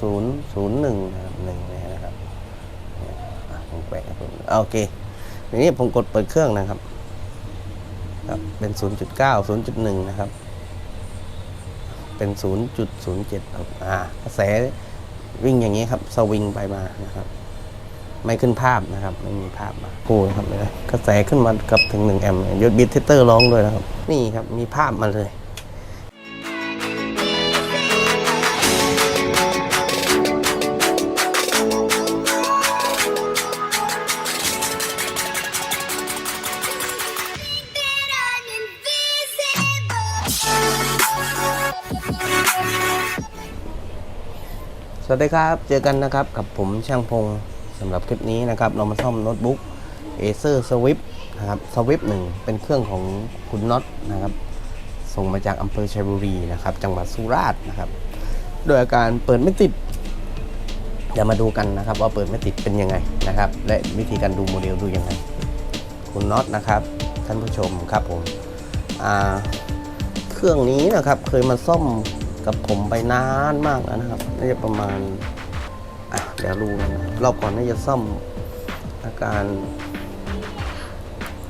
ศูนย์ศูนย์หนึ่งนะครับหนึ่งเนี่ยนะครับผมแปะผมโอเคทีนี้ผมกดเปิดเครื่องนะครับครับเป็น 0.9 0.1 นะครับ เป็น 0.07ครับอ่ากระแสวิ่งอย่างนี้ครับ สวิงไปมานะครับ ไม่ขึ้นภาพนะครับ ไม่มีภาพมากูนะครับเลยกระแสขึ้นมากับถึง 1 แอมป์ยศบิทเตอร์ร้องด้วยนะครับ นี่ครับ มีภาพมาเลย สวัสดีครับ เจอกันนะครับกับผมช่างพงสำหรับคลิปนี้นะครับ เรามาซ่อมโน้ตบุ๊ก Acer Swift นะครับ Swift 1เป็นเครื่องของคุณน็อตนะครับ ส่งมาจากอำเภอชัยบุรีนะครับ จังหวัดสุราษฎร์นะครับ โดยอาการเปิดไม่ติดเดี๋ยวมาดูกันนะครับ ว่าเปิดไม่ติดเป็นยังไงนะครับ และวิธีการดูโมเดลดูยังไง คุณน็อตนะครับ ท่านผู้ชมครับผมเครื่องนี้นะครับเคยมาซ่อม กับผมไปนานมากแล้วนะครับ น่าจะประมาณอะเดี๋ยวรู้นะครับรอบก่อนน่าจะซ่อมอาการ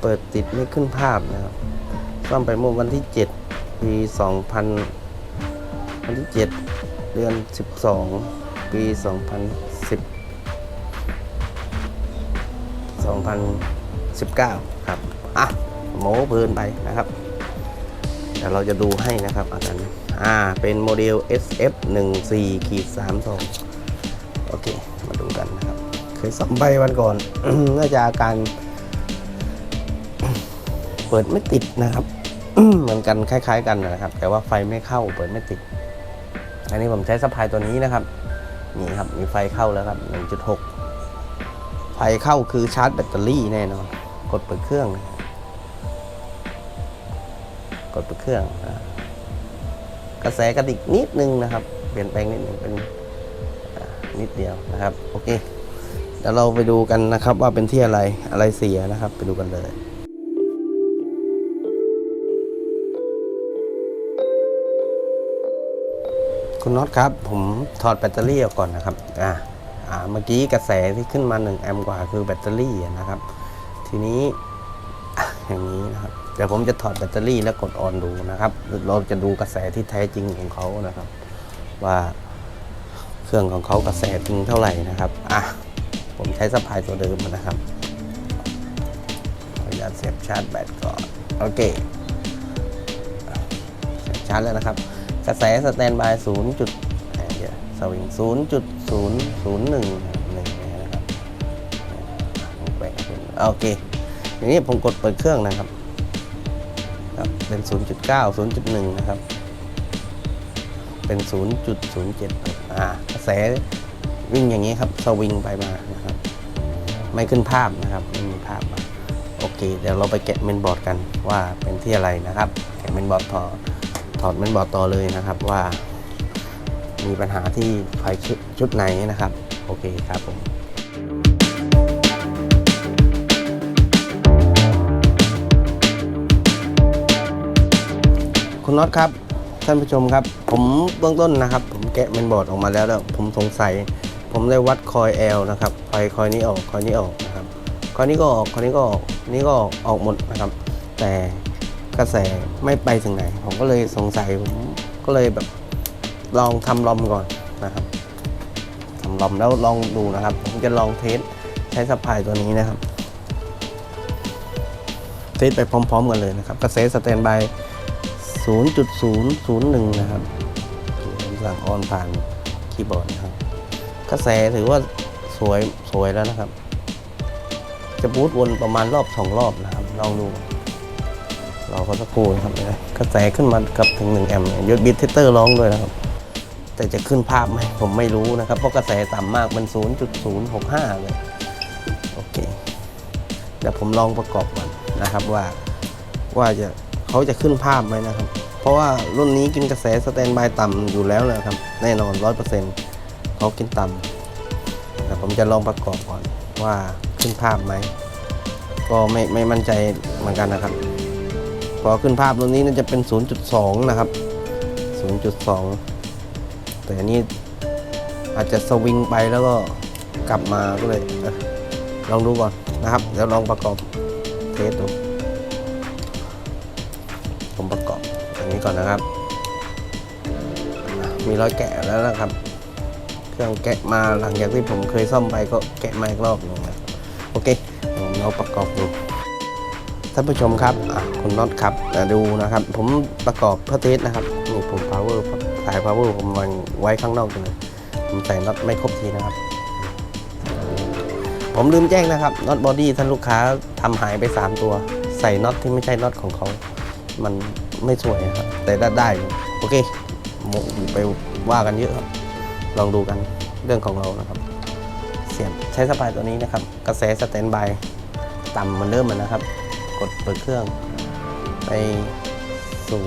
เปิดติดไม่ขึ้นภาพนะครับ ซ่อมไปเมื่อวันที่7ปี2000วันที่ 7 เดือน 12 ปี 2010 2019 ครับ อะโม้เพลินไปนะครับ เดี๋ยวเราจะดูให้นะครับอาการนี้อ่า เป็นโมเดล SF 1 4ขีด32โอเค มาดูกันนะครับ เคยซ่อมไปวันก่อน น่าจะอาการ เปิดไม่ติดนะครับ เหมือนกันคล้ายๆ กันนะครับ แต่ว่าไฟไม่เข้าเปิดไม่ติด อันนี้ผมใช้สะพายตัวนี้นะครับ นี่ครับ มีไฟเข้าแล้วครับ 1.6 ไฟเข้าคือชาร์จแบตเตอรี่แน่นอน กดเปิดเครื่องนะครับ ดเปิดเครื่องกระแสกระดิกนิดนึงนะครับ เปลี่ยนแปลงนิดนึงเป็นนิดเดียวนะครับ โอเคเดี๋ยวเราไปดูกันนะครับว่าเป็นที่อะไรอะไรเสียนะครับ ไปดูกันเลยคุณน็อตครับ ผมถอดแบตเตอรี่ออกก่อนนะครับอ่าอ่าเมื่อกี้กระแสที่ขึ้นมา 1 แอมป์กว่าคือแบตเตอรี่นะครับ ทีนี้ อะอย่างนี้นะครับเดี๋ยวผมจะถอดแบตเตอรี่แล้วกดออนดูนะครับ เราจะดูกระแสที่แท้จริงของเขานะครับ ว่าเครื่องของเขากระแสจริงเท่าไหร่นะครับอะผมใช้สะพายตัวเดิมนะครับขออนุญาตเสียบชาร์จแบตก่อนโอเคเสียบชาร์จแล้วนะครับ กระแสสแตนบาย0จุดเดี๋ยวสวิง0.001หนึ่งนะครับแปะให้คุณโอเค ทีนี้ผมกดเปิดเครื่องนะครับครับเป็น 0.9 0.1 นะครับ เป็น 0.07อ่ากระแสวิ่งอย่างนี้ครับ สวิงไปมานะครับ ไม่ขึ้นภาพนะครับ ไม่มีภาพมา โอเค เดี๋ยวเราไปแกะเมนบอร์ดกันว่าเป็นที่อะไรนะครับ แกะเมนบอร์ดถอดถอดเมนบอร์ดต่อเลยนะครับว่า มีปัญหาที่ไฟชุดไหนนะครับ โอเคครับผม น็อตครับท่านผู้ชมครับ ผมเบื้องต้นนะครับ ผมแกะเมนบอร์ดออกมาแล้วแล้ว ผมสงสัย ผมได้วัดคอยแอลนะครับคอยคอยนี้ออกคอยนี้ออกนะครับคอยนี้ก็ออกคอยนี้ก็ออกนี้ก็ออกออกหมดนะครับ แต่กระแสไม่ไปถึงไหน ผมก็เลยสงสัยผมก็เลยแบบลองทำลอมก่อนนะครับทำลอมแล้วลองดูนะครับ ผมจะลองเทสใช้สะพายตัวนี้นะครับเทสไปพร้อม ๆ กันเลยนะครับกระแสสแตนบาย 0.001 นะครับผมสั่งออนผ่านคีย์บอร์ดนะครับ กระแสถือว่าสวยสวยแล้วนะครับ จะบูตวนประมาณรอบสองรอบนะครับ ลองดูรอเขาสักครู่นะครับเดี๋ยวนะกระแสขึ้นมากับถึง 1 แอมป์ยศบิทเตอร์ร้องด้วยนะครับ แต่จะขึ้นภาพไหมผมไม่รู้นะครับ เพราะกระแสต่ำมากมัน 0.065 เลย โอเค เดี๋ยวผมลองประกอบก่อนนะครับว่าว่าจะ เขาจะขึ้นภาพไหมนะครับ เพราะว่ารุ่นนี้กินกระแสสแตนบายต่ำอยู่แล้วนะครับ แน่นอน 100%เขากินต่ำแต่ผมจะลองประกอบก่อนว่าขึ้นภาพไหม ก็ไม่ไม่มั่นใจเหมือนกันนะครับพอขึ้นภาพรุ่นนี้น่าจะเป็น 0.2 นะครับ 0.2 แต่อันนี้อาจจะสวิงไปแล้วก็กลับมาก็เลยลองดูก่อนนะครับ เดี๋ยวลองประกอบเทสดู ผมประกอบอย่างนี้ก่อนนะครับ มีรอยแกะแล้วนะครับ เครื่องแกะมาหลังจากที่ผมเคยซ่อมไปก็แกะมาอีกรอบนึงนะโอเคผมเราประกอบดูท่านผู้ชมครับคุณน็อตครับดูนะครับ ผมประกอบเพื่อเทสนะครับนี่ผม power สาย power ผมวางไว้ข้างนอกเลยผมใส่น็อตไม่ครบทีนะครับ ผมลืมแจ้งนะครับน็อตบอดี้ท่านลูกค้าทำหายไป 3 ตัว ใส่น็อตที่ไม่ใช่น็อตของเขา มันไม่สวยครับ แต่ได้ได้อยู่โอเคหมไปว่ากันเยอะครับ ลองดูกันเรื่องของเรานะครับ เสียบใช้สปายตัวนี้นะครับ กระแสสแตนบายต่ำเหมันเริ่มมันนะครับ กดเปิดเครื่อง ไป 0.5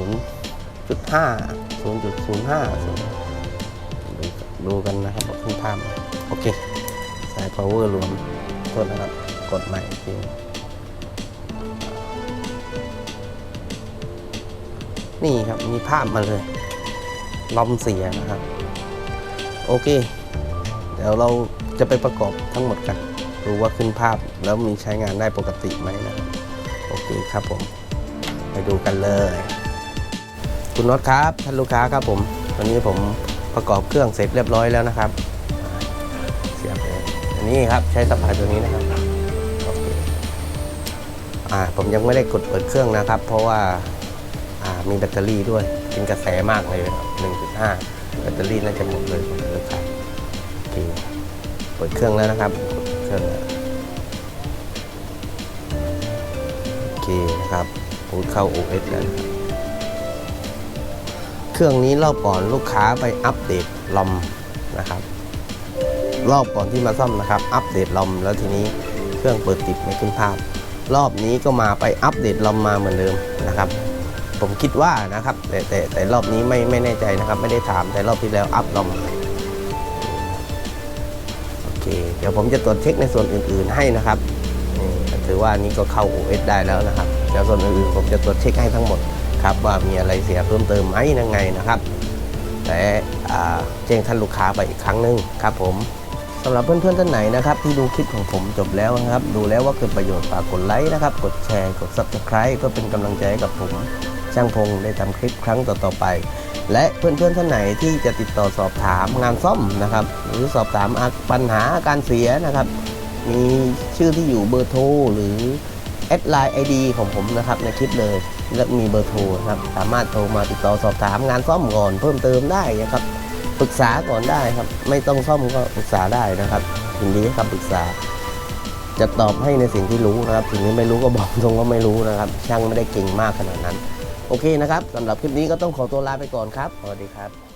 0.05ดูดูกันนะครับว่าขึ้นภาพโอเค สาย power รวมโทษนะครับ กดใหม่อีกที นี่ครับมีภาพมาเลยลอมเสียนะครับ โอเค เดี๋ยวเราจะไปประกอบทั้งหมดกันดูว่าขึ้นภาพแล้วมีใช้งานได้ปกติไหมนะ โอเคครับผม ไปดูกันเลย คุณน็อตครับท่านลูกค้าครับผมวันนี้ผมประกอบเครื่องเสร็จเรียบร้อยแล้วนะครับเสียบเลยอันนี้ครับใช้สปายตัวนี้นะครับโอเคอ่าผมยังไม่ได้กดเปิดเครื่องนะครับ เพราะว่า มีแบตเตอรี่ด้วยกินกระแสมากเลยครับ1.5 แบตเตอรี่น่าจะหมดเลยผมเลยครับโอเคเปิดเครื่องแล้วนะครับกดเครื่องโอเคนะครับพูดเข้า OS แล้วเครื่องนี้รอบก่อนลูกค้าไปอัปเดตลอมนะครับรอบก่อนที่มาซ่อมนะครับ อัปเดตลอมแล้วทีนี้เครื่องเปิดติดไม่ขึ้นภาพ รอบนี้ก็มาไปอัปเดตลอมมาเหมือนเดิมนะครับ ผมคิดว่านะครับแต่แต่แต่รอบนี้ไม่ไม่แน่ใจนะครับ ไม่ได้ถามแต่รอบที่แล้วอัพลอมโอเค เดี๋ยวผมจะตรวจเช็คในส่วนอื่น ๆให้นะครับถือว่านี้ก็เข้า OS ได้แล้วนะครับเดี๋ยวส่วนอื่นๆผมจะตรวจเช็คให้ทั้งหมดครับว่ามีอะไรเสียเพิ่มเติมไหมยังไงนะครับ แต่แจ้งท่านลูกค้าไปอีกครั้งหนึงครับผมสำหรับเพื่อนๆท่านไหนนะครับ ที่ดูคลิปของผมจบแล้วนะครับ ดูแล้วว่าเกิดประโยชน์ฝากกดไลค์นะครับ กดแชร์ กด Subscribe เพื่อเป็นกำลังใจให้กับผม ช่างพงได้ทำคลิปครั้งต่อๆไป และเพื่อนๆท่านไหนที่จะติดต่อสอบถามงานซ่อมนะครับ หรือสอบถามปัญหาอาการเสียนะครับ มีชื่อที่อยู่เบอร์โทรหรือแอดไลน์ไอดีของผมนะครับในคลิปเลยและมีเบอร์โทรนะครับสามารถโทรมาติดต่อสอบถามงานซ่อมก่อนเพิ่มเติมได้นะครับปรึกษาก่อนได้ครับ ไม่ต้องซ่อมก็ปรึกษาได้นะครับยินดีให้คำปรึกษา จะตอบให้ในสิ่งที่รู้นะครับสิ่งที่ไม่รู้ก็บอกตรงว่าไม่รู้นะครับ ช่างไม่ได้เก่งมากขนาดนั้น โอเคนะครับสำหรับคลิปนี้ก็ต้องขอตัวลาไปก่อนครับสวัสดีครับ